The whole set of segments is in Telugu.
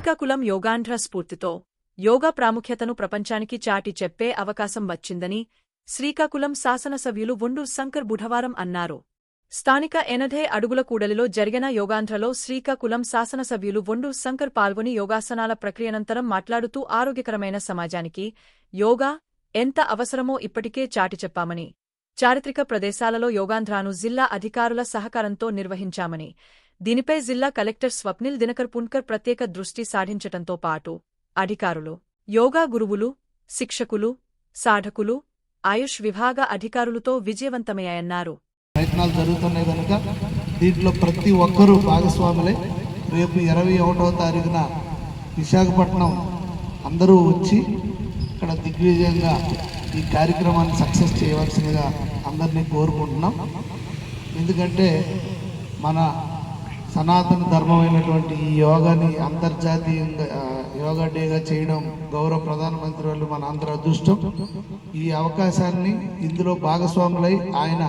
శ్రీకాకుళం యోగాంధ్ర స్ఫూర్తితో యోగా ప్రాముఖ్యతను ప్రపంచానికి చాటి చెప్పే అవకాశం వచ్చిందని శ్రీకాకుళం శాసనసభ్యులు వొండు శంకర్ బుధవారం అన్నారు. స్థానిక ఎనధే అడుగుల కూడలిలో జరిగిన యోగాంధ్రలో శ్రీకాకుళం శాసనసభ్యులు వొండు శంకర్ పాల్గొని యోగాసనాల ప్రక్రియనంతరం మాట్లాడుతూ ఆరోగ్యకరమైన సమాజానికి యోగా ఎంత అవసరమో ఇప్పటికే చాటి చెప్పామని చారిత్రక ప్రదేశాలలో యోగాంధ్రాను జిల్లా అధికారుల సహకారంతో నిర్వహించామని దీనిపై జిల్లా కలెక్టర్ స్వప్నిల్ దినకర్ పున్కర్ ప్రత్యేక దృష్టి సాధించటంతో పాటు అధికారులు యోగా గురువులు శిక్షకులు సాధకులు ఆయుష్ విభాగ అధికారులతో విజయవంతమయ్యాయన్నారు. ప్రయత్నాలు జరుగుతున్నాయి కనుక దీంట్లో ప్రతి ఒక్కరూ భాగస్వాములే రేపు ఇరవై ఒకటవ తారీఖున విశాఖపట్నం అందరూ వచ్చి ఇక్కడ దిగ్విజయంగా ఈ కార్యక్రమాన్ని సక్సెస్ చేయవలసిందిగా అందరినీ కోరుకుంటున్నాం. ఎందుకంటే మన సనాతన ధర్మమైనటువంటి ఈ యోగాని అంతర్జాతీయంగా యోగా డేగా చేయడం గౌరవ ప్రధానమంత్రి వాళ్ళు మన అందరి అదృష్టం. ఈ అవకాశాన్ని ఇందులో భాగస్వాములై ఆయన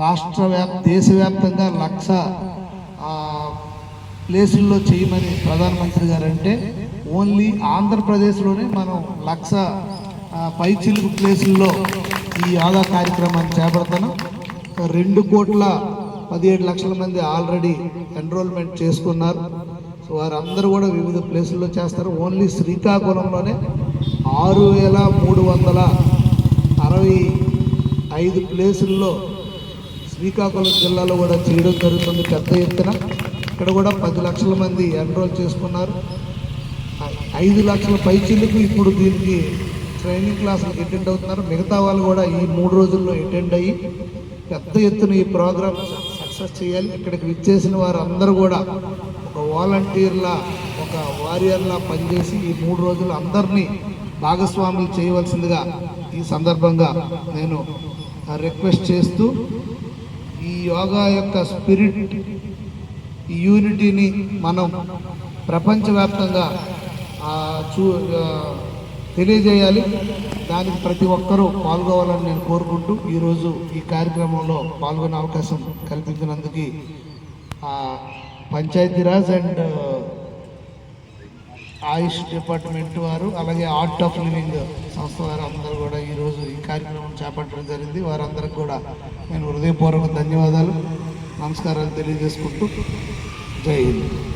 రాష్ట్ర వ్యాప్ దేశవ్యాప్తంగా లక్ష ప్లేసుల్లో చేయమని ప్రధానమంత్రి గారు అంటే ఓన్లీ ఆంధ్రప్రదేశ్లోనే మనం లక్ష ఆ, పైచిలుకు ప్లేసుల్లో ఈ యోగా కార్యక్రమాన్ని చేపడతాను రెండు కోట్ల పదిహేడు లక్షల మంది ఆల్రెడీ ఎన్రోల్మెంట్ చేసుకున్నారు. సో వారందరూ కూడా వివిధ ప్లేసుల్లో చేస్తారు. ఓన్లీ శ్రీకాకుళంలోనే ఆరు వేల మూడు వందల అరవై ఐదు ప్లేసుల్లో శ్రీకాకుళం జిల్లాలో కూడా చేయడం జరుగుతుంది పెద్ద ఎత్తున. ఇక్కడ కూడా పది లక్షల మంది ఎన్రోల్ చేసుకున్నారు. ఐదు లక్షల పైచిలకు ఇప్పుడు దీనికి ట్రైనింగ్ క్లాసులకు అటెండ్ అవుతున్నారు. మిగతా వాళ్ళు కూడా ఈ మూడు రోజుల్లో అటెండ్ అయ్యి పెద్ద ఎత్తున ఈ ప్రోగ్రామ్స్ సక్సెస్ చేయాలి. ఇక్కడికి విచ్చేసిన వారు అందరూ కూడా ఒక వాలంటీర్లా ఒక వారియర్లా పనిచేసి ఈ మూడు రోజులు అందరినీ భాగస్వాములు చేయవలసిందిగా ఈ సందర్భంగా నేను రిక్వెస్ట్ చేస్తూ ఈ యోగా యొక్క స్పిరిట్ ఈ యూనిటీని మనం ప్రపంచవ్యాప్తంగా చూ తెలియజేయాలి. దానికి ప్రతి ఒక్కరూ పాల్గొవాలని నేను కోరుకుంటూ ఈరోజు ఈ కార్యక్రమంలో పాల్గొనే అవకాశం కల్పించినందుకు పంచాయతీరాజ్ అండ్ ఆయుష్ డిపార్ట్మెంట్ వారు అలాగే ఆర్ట్ ఆఫ్ లివింగ్ సంస్థ వారు అందరూ కూడా ఈరోజు ఈ కార్యక్రమం చేపట్టడం జరిగింది. వారందరికి కూడా నేను హృదయపూర్వక ధన్యవాదాలు. నమస్కారాలు తెలియజేసుకుంటూ జై హింద్.